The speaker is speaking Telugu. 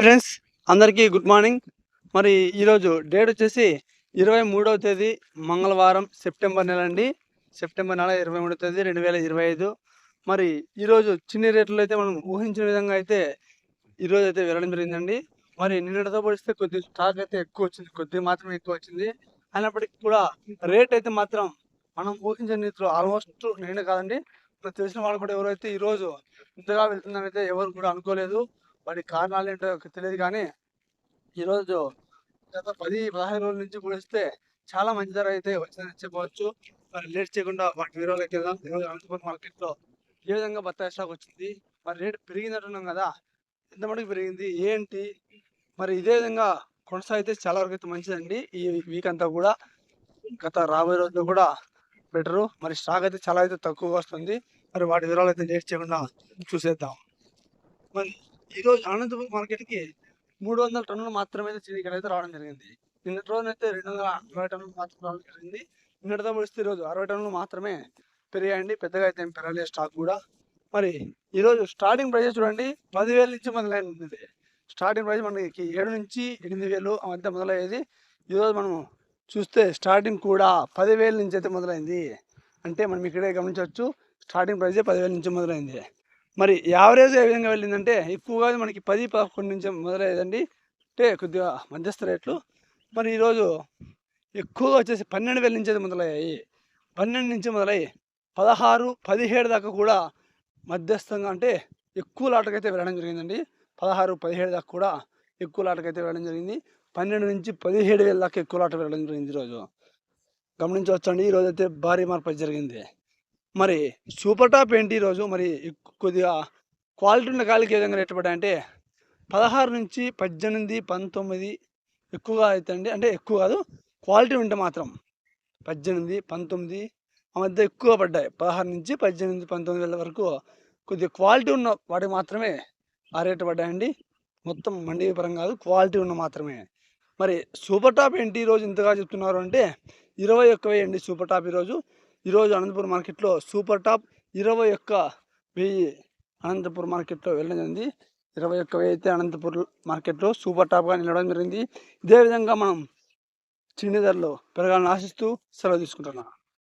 ఫ్రెండ్స్ అందరికీ గుడ్ మార్నింగ్ మరి ఈరోజు డేట్ వచ్చేసి ఇరవై మూడవ తేదీ మంగళవారం సెప్టెంబర్ నెల అండి. సెప్టెంబర్ నెల ఇరవై మూడవ తేదీ రెండు వేల ఇరవై ఐదు. మరి ఈరోజు చిన్న రేట్లు అయితే మనం ఊహించిన విధంగా అయితే ఈరోజు అయితే వెళ్ళడం జరిగిందండి. మరి నిన్నటితో పోలిస్తే కొద్ది స్టాక్ అయితే ఎక్కువ వచ్చింది కొద్దిగా మాత్రమే ఎక్కువ వచ్చింది. అయినప్పటికీ కూడా రేట్ అయితే మాత్రం మనం ఊహించిన రీతిలో ఆల్మోస్ట్ నేను కాదండి. తెలిసిన వాళ్ళు కూడా ఎవరైతే ఈరోజు ఇంతగా వెళ్తుందని అయితే ఎవరు కూడా అనుకోలేదు. వాటి కారణాలు ఏంటో తెలియదు కానీ ఈరోజు గత పది పదహైదు రోజుల నుంచి పోలిస్తే చాలా మంచి ధర అయితే వచ్చిందని చెప్పవచ్చు. మరి లేట్ చేయకుండా వాటి వివరాలకి వెళ్దాం. ఈరోజు అనంతపురం మార్కెట్లో ఏ విధంగా బత్తాయి స్టాక్ వచ్చింది? మరి రేట్ పెరిగిందంటున్నాం కదా ఎంత మటుకు పెరిగింది? ఏంటి? మరి ఇదే విధంగా కొనసాగితే చాలా వరకు అయితే మంచిదండి. ఈ వీక్ అంతా కూడా గత రాబోయే రోజుల్లో కూడా బెటరు. మరి స్టాక్ అయితే చాలా అయితే తక్కువగా వస్తుంది. మరి వాటి వివరాలు అయితే లేట్ చేయకుండా చూసేద్దాం. మరి ఈరోజు అనంతపురం మార్కెట్కి మూడు వందల టన్నులు మాత్రమే అయితే ఇక్కడ అయితే రావడం జరిగింది. నిన్నటి రోజునైతే రెండు వందల అరవై టన్నులు మాత్రం రావడం జరిగింది. నిన్నటితో పోలిస్తే ఈరోజు అరవై టన్నులు మాత్రమే పెరిగాయండి. పెద్దగా అయితే ఏం పెరగలేదు స్టాక్ కూడా. మరి ఈరోజు స్టార్టింగ్ ప్రైజెస్ చూడండి పదివేల నుంచి మొదలైంది స్టార్టింగ్ ప్రైస్ మనకి ఏడు నుంచి ఎనిమిది వేలు ఆ మధ్య మొదలయ్యేది. ఈరోజు మనం చూస్తే స్టార్టింగ్ కూడా పదివేల నుంచి అయితే మొదలైంది. అంటే మనం ఇక్కడే గమనించవచ్చు స్టార్టింగ్ ప్రైజే పదివేల నుంచి మొదలైంది. మరి యావరేజ్ ఏ విధంగా వెళ్ళిందంటే ఎక్కువగా మనకి పది పదకొండు నుంచి మొదలయ్యేదండి. అంటే కొద్దిగా మధ్యస్థ రేట్లు. మరి ఈరోజు ఎక్కువగా వచ్చేసి పన్నెండు వేల నుంచి మొదలయ్యాయి. పన్నెండు నుంచి మొదలయ్యి పదహారు పదిహేడు దాకా కూడా మధ్యస్థంగా అంటే ఎక్కువ లాటకైతే వెళ్ళడం జరిగిందండి. పదహారు పదిహేడు దాకా కూడా ఎక్కువ లాటకైతే వెళ్ళడం జరిగింది. పన్నెండు నుంచి పదిహేడు వేల దాకా ఎక్కువ లాట వెళ్ళడం జరిగింది ఈరోజు. గమనించవచ్చండి ఈరోజు అయితే భారీ మార్పు జరిగింది. మరి సూపర్ టాప్ ఏంటి ఈరోజు మరి కొద్దిగా క్వాలిటీ ఉన్న కాళ్ళకి ఏ విధంగా రేటు పడ్డాయంటే పదహారు నుంచి పద్దెనిమిది పంతొమ్మిది ఎక్కువగా అవుతుంది అంటే ఎక్కువ కాదు క్వాలిటీ ఉంటే మాత్రం పద్దెనిమిది పంతొమ్మిది ఆ మధ్య ఎక్కువ పడ్డాయి. పదహారు నుంచి పద్దెనిమిది పంతొమ్మిది వేల వరకు కొద్దిగా క్వాలిటీ ఉన్న వాటికి మాత్రమే ఆ రేటు పడ్డాయండి. మొత్తం మండి పరం కాదు క్వాలిటీ ఉన్న మాత్రమే. మరి సూపర్ టాప్ ఏంటి ఈరోజు ఇంతగా చెప్తున్నారు అంటే ఇరవై ఒక్క వేయండి సూపర్ టాప్ ఈరోజు ఈరోజు అనంతపురం మార్కెట్లో సూపర్ టాప్ ఇరవై ఒక్క వెయ్యి అనంతపురం మార్కెట్లో వెళ్ళడం జరిగింది. ఇరవై ఒక్క వెయ్యి అయితే అనంతపురం మార్కెట్లో సూపర్ టాప్గా నిలవడం జరిగింది. ఇదే విధంగా మనం చిన్న ధరలో పెరగాలని ఆశిస్తూ సెలవు తీసుకుంటున్నాను